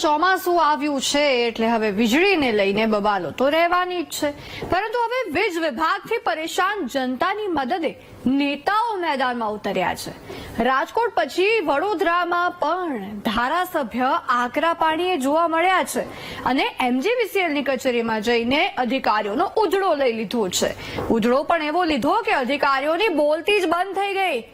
ચોમાસું આવ્યું છે એટલે હવે વીજળીને લઈને બબાલો તો રહેવાની જ છે. પરંતુ હવે વીજ વિભાગથી પરેશાન જનતાની મદદે નેતાઓ મેદાનમાં ઉતર્યા છે. રાજકોટ પછી વડોદરામાં પણ ધારાસભ્ય આકરા પાણીએ જોવા મળ્યા છે અને એમજીવીસીએલની કચેરીમાં જઈને અધિકારીઓનો ઉજળો લઈ લીધો છે. ઉજળો પણ એવો લીધો કે અધિકારીઓની બોલતી જ બંધ થઈ ગઈ.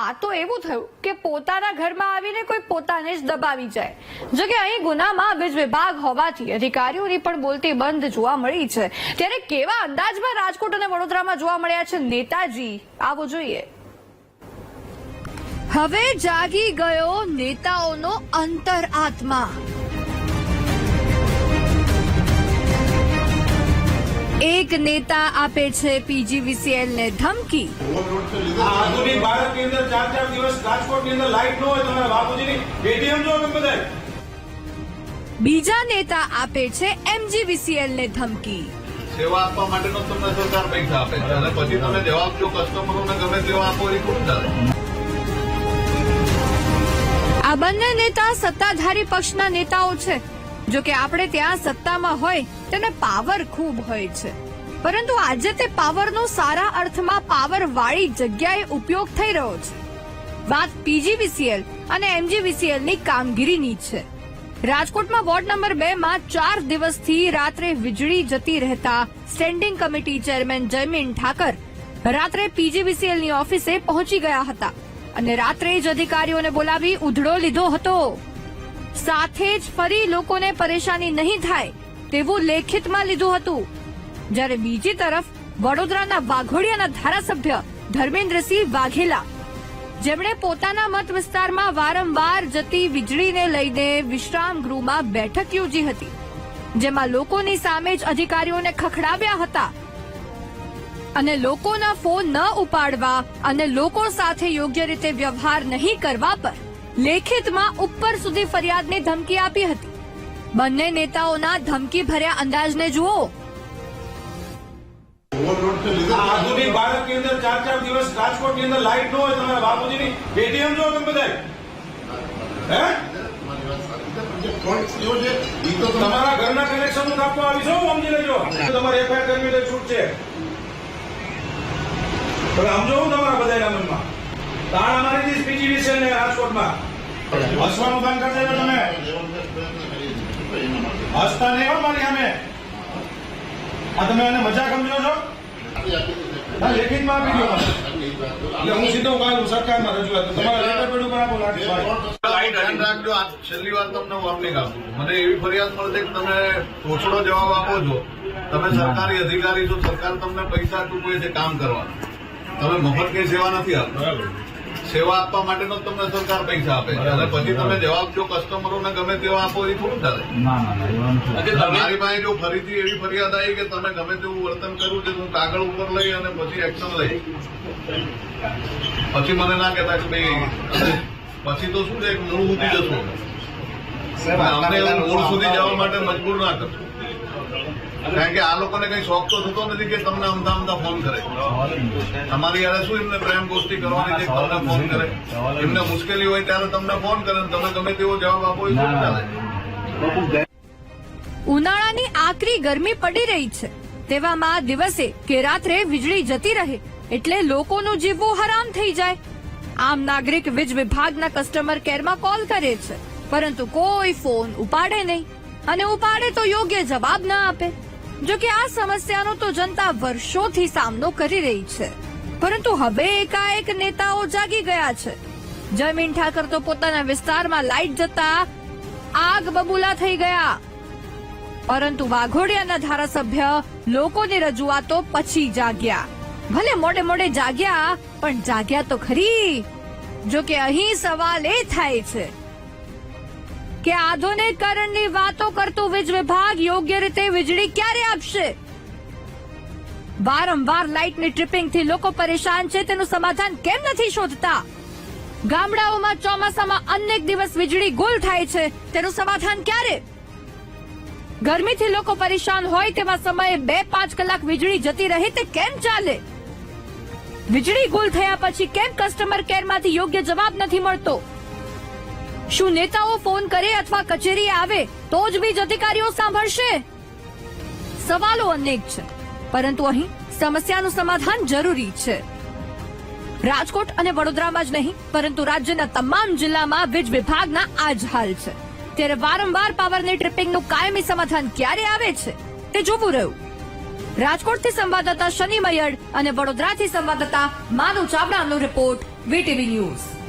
આ તો એવું થયું કે પોતાના ઘરમાં આવીને કોઈ પોતાને જ દબાવી જાય. જો કે અહીં ગુનામાં વીજ વિભાગ હોવાથી અધિકારીઓની પણ બોલતી બંધ જોવા મળી છે. ત્યારે કેવા અંદાજમાં રાજકોટ અને વડોદરામાં જોવા મળ્યા છે? નેતાજી, આવો જોઈએ. હવે જાગી ગયો નેતાઓનો અંતર આત્મા. એક નેતા આપે છે પીજીવીસીએલ ને ધમકી. આધુનિક ભારતની અંદર ચાર ચાર દિવસ રાજકોટની અંદર લાઈટ ન હોય તમારા બાપુજીની. એટીએમ જો બધા બીજા નેતા આપે છે એમજીવીસીએલ ને ધમકી. સેવા આપવા માટેનો તમને સરકાર પૈસા આપે છે અને પછી તમે જવાબ જો કસ્ટમરોને ગમે તેવા આપો એ ચાલે? આ બંને નેતા સત્તાધારી પક્ષના નેતાઓ છે. જો કે આપણે ત્યાં સત્તામાં હોય, તેને પાવર ખૂબ હોય છે. પરંતુ આજે તે પાવરનો સારા અર્થમાં પાવર વાળી જગ્યાએ ઉપયોગ થઈ રહ્યો છે. વાત પીજીવીસીએલ અને એમજીવીસીએલની કામગીરીની છે. રાજકોટમાં વોર્ડ નંબર બે માં ચાર દિવસથી રાત્રે વીજળી જતી રહેતા standing committee chairman Jaymin Thakar રાત્રે પીજીવીસીએલની ઓફિસે પહોંચી ગયા હતા અને રાત્રે જ અધિકારીઓને બોલાવી ઉધડો લીધો હતો. સાથે જ ફરી લોકોને પરેશાની નહીં થાય તેવું લેખિતમાં લીધું હતું. જ્યારે બીજી તરફ વડોદરાના વાઘોડિયાના ધારાસભ્ય ધર્મેન્દ્રસિંહ વાઘેલા, જેમણે પોતાના મત વિસ્તારમાં વારંવાર જતી વીજળીને લઈને વિશ્રામ ગૃહમાં બેઠક યોજી હતી, જેમાં લોકોની સામે જ અધિકારીઓને ખખડાવ્યા હતા અને લોકોના ફોન ન ઉપાડવા અને લોકો સાથે યોગ્ય રીતે વ્યવહાર નહીં કરવા પર લેખિતમાં ઉપર સુધી ફરિયાદની ધમકી આપી હતી. બંને નેતાઓના ધમકી ભર્યા અંદાજને જુઓ. આધુનિક ભારતની અંદર ચાર ચાર દિવસ રાજકોટની અંદર લાઈટ ન હોય તમારા બાપુજીની એટીએમ જો તમે બધા તમારા ઘરના કનેક્શનનું કાપવા આવી સમજી લેજો. તમારે એફઆઈઆર કરવી છૂટ છે. સમજો હું તમારા બધાના મનમાં. તાણા મારી પીજી વિશે ને રાજકોટમાં. હસવાનું બંધ કરી દેજો તમે. હસતા નહીં હોય મારી સામે. આ તમે એને મજા સમજો છો? ના લેખિતમાં આપી દો એટલે હું સીધો કાઢું સરકારમાં રજૂઆત તમારા લેટર પેડ ઉપર આપો ધ્યાન રાખજો આ છેલ્લી વાર તમને વોર્નિંગ આપું મને એવી ફરિયાદ મળશે કે તમે થોડો જવાબ આપો છો. તમે સરકારી અધિકારી છો સરકાર તમને પૈસા ચૂકવે છે કામ કરવાનું. તમે મફત કઈ સેવા નથી આપતા. સેવા આપવા માટેનો તમને સરકાર પૈસા આપે છે. અને પછી તમે જવાબ જો કસ્ટમરોને ગમે તેવા આપો એ થોડું ચાલે. તમારી પાસે જો ફરીથી એવી ફરિયાદ આવી કે તમે ગમે તેવું વર્તન કર્યું છે તો હું કાગળ ઉપર લઈ અને પછી એક્શન લઈ. પછી મને ના કહેતા કે ભાઈ પછી તો શું છે મૂળ સુધી જશો? અમને મૂળ સુધી જવા માટે મજબૂર ના કરશો. કારણ કે આ લોકોને કઈ શોખ તો થતો નથી કે તમને અમદા અમદા ફોન કરે. તમારી યાર શું એમને પ્રેમ ગોષ્ઠી કરવાની છે? તમને ફોન કરે? એમને મુશ્કેલી હોય ત્યારે તમને ફોન કરે તમે ગમે તેવો જવાબ આપો એ શું ચાલે? ઉનાળાની આકરી ગરમી પડી રહી છે. તેવામાં દિવસે કે રાત્રે વીજળી જતી રહે એટલે લોકોનું જીવવું હરામ થઈ જાય. આમ નાગરિક વીજ વિભાગના કસ્ટમર કેરમાં કોલ કરે છે. પરંતુ કોઈ ફોન ઉપાડે નહીં. અને ઉપાડે તો યોગ્ય જવાબ ન આપે. જો કે આ સમસ્યાનો તો જનતા વર્ષોથી સામનો કરી રહી છે. પરંતુ હવે એકાએક નેતાઓ જાગી ગયા છે. જમીન ઠાકર તો પોતાના વિસ્તારમાં લાઈટ જતા આગ બબૂલા થઈ ગયા. પરંતુ વાઘોડિયાના ધારાસભ્ય લોકોની રજૂઆતો પછી જાગ્યા. ભલે મોડે મોડે જાગ્યા, પણ જાગ્યા તો ખરી. જો કે અહીં સવાલ એ થાય છે કે આધુનિકરણની વાતો કરતું વીજ વિભાગ યોગ્ય રીતે વીજળી ક્યારે આપશે? વારંવાર લાઇટની ટ્રિપિંગથી લોકો પરેશાન છે, તેનું સમાધાન કેમ નથી શોધતા? ગામડાઓમાં ચોમાસામાં અનેક દિવસ વીજળી ગુલ થાય છે, તેનું સમાધાન ક્યારે? ગરમીથી લોકો પરેશાન હોય તેવા સમયે બે પાંચ કલાક વીજળી જતી રહે, તે કેમ ચાલે? વીજળી ગુલ થયા પછી કેમ કસ્ટમર કેરમાંથી યોગ્ય જવાબ નથી મળતો? શું નેતાઓ ફોન કરે અથવા કચેરીએ આવે, તો જ બીજ અધિકારીઓ સાંભળશે? સવાલો અનેક છે, પરંતુ અહીં સમસ્યાનું સમાધાન જરૂરી છે. રાજકોટ અને વડોદરામાં જ નહીં, પરંતુ રાજ્યના તમામ જિલ્લામાં વીજ વિભાગના આ જ હાલ છે. ત્યારે વારંવાર પાવરની ટ્રિપિંગનું કાયમી સમાધાન ક્યારે આવે છે, તે જોવું રહ્યું. રાજકોટથી સંવાદદાતા શનિ મયડ અને વડોદરાથી સંવાદદાતા માનવ ચાવડાનો રિપોર્ટ, વીટીવી ન્યૂઝ.